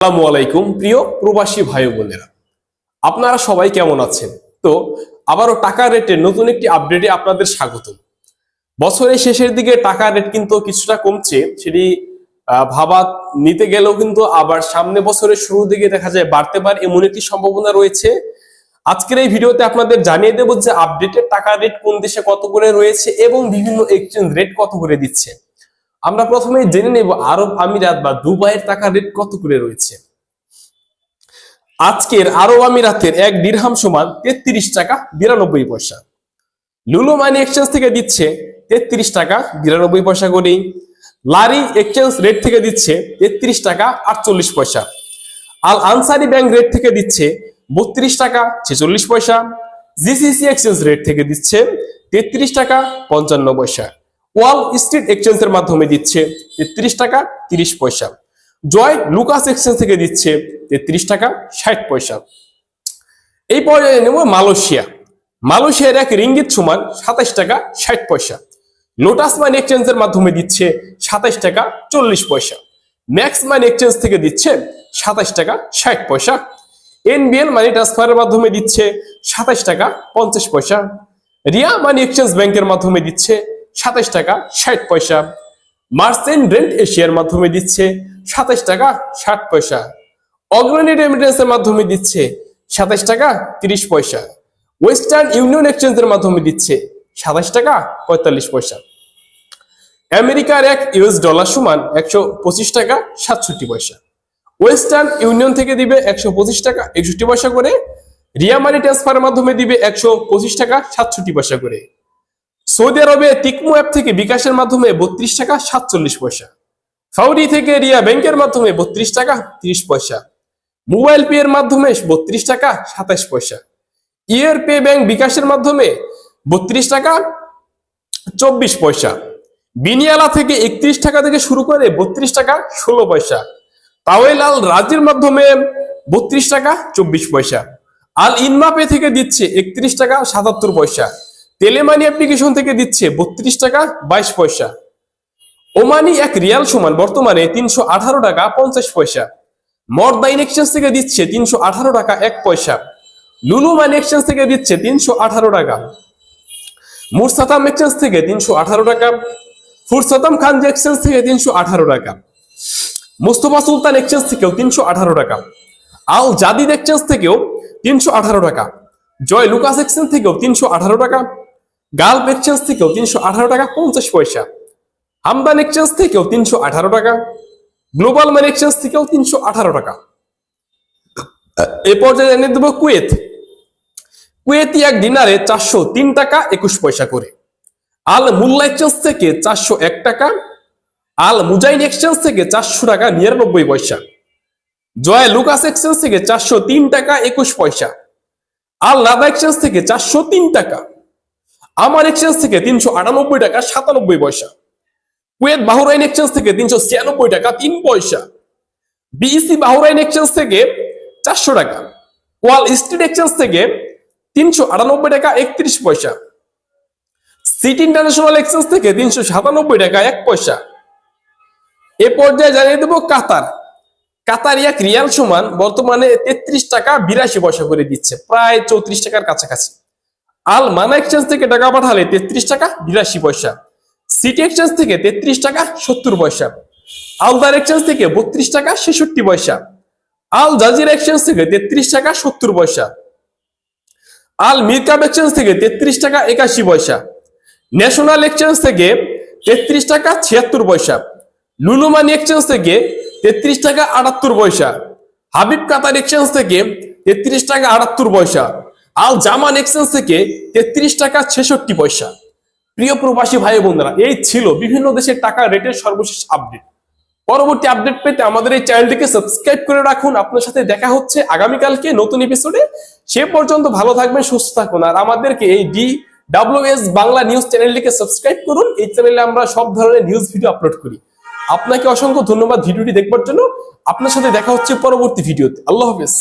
আসসালামু আলাইকুম, প্রিয় প্রবাসী ভাই বোনেরা। আপনারা সবাই কেমন আছেন? তো, আবারও টাকা রেটের নতুন একটি আপডেটে আপনাদের স্বাগত বছরের শেষের দিকে টাকা রেট কিন্তু কিছুটা কমছে, সেটি ভাবা নিতে গেলেও কিন্তু আবার সামনে বছরের শুরুর দিকে দেখা যায় বাড়তে পারে এমন একটি সম্ভাবনা রয়েছে। আজকের এই ভিডিওতে আপনাদের জানিয়ে দেবো যে আপডেটের টাকা রেট কোন দেশে কত করে রয়েছে এবং বিভিন্ন এক্সচেঞ্জ রেট কত করে দিচ্ছে। আমরা প্রথমে জেনে নেব আরব আমিরাত বা দুবাইয়ের টাকার রেট কত করে রয়েছে। আজকের আরব আমিরাতের এক দিরহাম সমান তেত্রিশ টাকা বিরানব্বই পয়সা। লুলু মানি এক্সচেঞ্জ থেকে দিচ্ছে তেত্রিশ টাকা বিরানব্বই পয়সা করেই লারি এক্সচেঞ্জ রেট থেকে দিচ্ছে তেত্রিশ টাকা আটচল্লিশ পয়সা। আল আনসারি ব্যাংক রেট থেকে দিচ্ছে বত্রিশ টাকা ছেচল্লিশ পয়সা। জিসিসি এক্সচেঞ্জ রেট থেকে দিচ্ছে তেত্রিশ টাকা পঞ্চান্ন পয়সা। ওয়াল স্ট্রিট এক্সচেঞ্জের মাধ্যমে দিচ্ছে তেত্রিশ টাকা তিরিশ পয়সা। জয় লুকাস এক্সচেঞ্জ থেকে দিচ্ছে তেত্রিশ টাকা ষাট পয়সা। এই পর্যায়ে নেব মালয়েশিয়া। মালয়েশিয়ার এক রিঙ্গিত সমান সাতাশ টাকা ষাট পয়সা। লোটাস মানি এক্সচেঞ্জের মাধ্যমে দিচ্ছে সাতাশ টাকা চল্লিশ পয়সা। ম্যাক্স মানি এক্সচেঞ্জ থেকে দিচ্ছে সাতাশ টাকা ষাট পয়সা। এনবিএল মানি ট্রান্সফারের মাধ্যমে দিচ্ছে সাতাশ টাকা পঞ্চাশ পয়সা। রিয়া মানি এক্সচেঞ্জ ব্যাংকের মাধ্যমে দিচ্ছে সাতাশ টাকা ষাট পয়সা। মার্চেন্ট রেন্ট এশিয়ার মাধ্যমে দিচ্ছে সাতাশ টাকা ষাট পয়সা। অগ্রণী রেমিটেন্সের মাধ্যমে দিচ্ছে সাতাশ টাকা তিরিশ পয়সা। ওয়েস্টার্ন ইউনিয়ন এক্সচেঞ্জের মাধ্যমে দিচ্ছে সাতাশ টাকা পঁয়তাল্লিশ পয়সা। আমেরিকার এক ইউএস ডলার সমান একশো পঁচিশ টাকা সাতষট্টি পয়সা। ওয়েস্টার্ন ইউনিয়ন থেকে দিবে একশো পঁচিশ টাকা একষট্টি পয়সা করে। রিয়া মানি ট্রান্সফারের মাধ্যমে দিবে একশো পঁচিশ টাকা সাতষট্টি পয়সা করে। সৌদি আরবে তিকমো অ্যাপ থেকে বিকাশের মাধ্যমে বত্রিশ টাকা সাতচল্লিশ পয়সা। সাউদি থেকে রিয়া ব্যাংকের মাধ্যমে বত্রিশ টাকা তিরিশ পয়সা। মোবাইল পে এর মাধ্যমে বত্রিশ টাকা সাতাশ পয়সা। ইয়ার পে ব্যাংক বিকাশের মাধ্যমে বত্রিশ টাকা চব্বিশ পয়সা। বিনিয়ালা থেকে একত্রিশ টাকা থেকে শুরু করে বত্রিশ টাকা ষোলো পয়সা। তাওয়েল আল রাজির মাধ্যমে বত্রিশ টাকা চব্বিশ পয়সা। আল ইনমা পে থেকে দিচ্ছে একত্রিশ টাকা সাতাত্তর পয়সা। টেলেমানি অ্যাপ্লিকেশন থেকে দিচ্ছে বত্রিশ টাকা, বাইশ পয়সা। ওমানি এক রিয়াল সমান বর্তমানে তিনশো আঠারো টাকা, পঞ্চাশ পয়সা। মর্দাইন এক্সচেঞ্জ থেকে দিচ্ছে তিনশো আঠারো টাকা, এক পয়সা। লুলু মানি এক্সচেঞ্জ থেকে দিচ্ছে তিনশো আঠারো টাকা। মুরসাতাম এক্সচেঞ্জ থেকে তিনশো আঠারো টাকা। ফুরসাতাম খানজি এক্সচেঞ্জ থেকে তিনশো আঠারো টাকা। মুস্তফা সুলতান এক্সচেঞ্জ থেকেও তিনশো আঠারো টাকা। আল জাদিদ এক্সচেঞ্জ থেকেও তিনশো আঠারো টাকা। জয় লুকাস এক্সচেঞ্জ থেকেও তিনশো আঠারো টাকা। গালফ এক্সচেঞ্জ থেকেও তিনশো আঠারো টাকা পঞ্চাশ পয়সা। হামদান এক্সচেঞ্জ থেকেও তিনশো আঠারো টাকা। গ্লোবাল ম্যান এক্সচেঞ্জ থেকেও তিনশো আঠারো টাকা। এ পর্যায়ে এনে দেবো কুয়েত। কুয়েতি এক ডিনারে চারশো তিন টাকা একুশ পয়সা করে। আল মুল্লা এক্সচেঞ্জ থেকে চারশো এক টাকা। আল মুজাইন এক্সচেঞ্জ থেকে চারশো টাকা নিরানব্বই পয়সা। জয় লুকাস এক্সচেঞ্জ থেকে চারশো তিন টাকা একুশ পয়সা। আল লাদা এক্সচেঞ্জ থেকে চারশো তিন টাকা। আমার এক্সচেঞ্জ থেকে তিনশো আটানব্বই টাকা, সাতানব্বই পয়সা। কুয়েত বাহুরাইন এক্সচেঞ্জ থেকে তিনশো ছিয়ানব্বই টাকা, তিন পয়সা। বিইসি বাহুরাইন এক্সচেঞ্জ থেকে চারশো টাকা। ওয়াল স্ট্রিট এক্সচেঞ্জ থেকে তিনশো আটানব্বই টাকা, একত্রিশ পয়সা। সিটি ইন্টারন্যাশনাল এক্সচেঞ্জ থেকে তিনশো সাতানব্বই টাকা, এক পয়সা। এ পর্যায়ে জানিয়ে দেবো কাতার। কাতার এক রিয়াল সমান বর্তমানে তেত্রিশ টাকা বিরাশি পয়সা করে দিচ্ছে, প্রায় চৌত্রিশ টাকার কাছাকাছি। আল মানা এক্সচেঞ্জ থেকে টাকা পাঠালে তেত্রিশ টাকা বিরাশি পয়সা। সিটি এক্সচেঞ্জ থেকে তেত্রিশ টাকা সত্তর পয়সা। আলদার এক্সচেঞ্জ থেকে বত্রিশ টাকা ছেষট্টি পয়সা। আল জাজির এক্সচেঞ্জ থেকে তেত্রিশ টাকা সত্তর পয়সা। আল মিরকাব এক্সচেঞ্জ থেকে তেত্রিশ টাকা একাশি পয়সা। ন্যাশনাল এক্সচেঞ্জ থেকে তেত্রিশ টাকা ছিয়াত্তর পয়সা। লুলুমানি এক্সচেঞ্জ থেকে তেত্রিশ টাকা আটাত্তর পয়সা। হাবিব কাতার এক্সচেঞ্জ থেকে তেত্রিশ টাকা আটাত্তর পয়সা। আল জামান এক্সচেঞ্জ থেকে তেত্রিশ টাকা ছেষট্টি পয়সা। প্রিয় প্রবাসী ভাই বোনেরা, এই ছিল বিভিন্ন দেশের টাকা রেটের সর্বশেষ আপডেট। পরবর্তী আপডেট পেতে আমাদের এই চ্যানেলটিকে সাবস্ক্রাইব করে রাখুন। আপনার সাথে দেখা হচ্ছে আগামীকালকে নতুন এপিসোডে সে পর্যন্ত ভালো থাকবেন, সুস্থ থাকুন। আর আমাদেরকে এই D W S Bangla news চ্যানেলটিকে সাবস্ক্রাইব করুন। এই চ্যানেলে আমরা সব ধরনের নিউজ ভিডিও আপলোড করি। আপনাকে অসংখ্য ধন্যবাদ ভিডিওটি দেখবার জন্য। আপনার সাথে দেখা হচ্ছে পরবর্তী ভিডিওতে। আল্লাহ হাফেজ।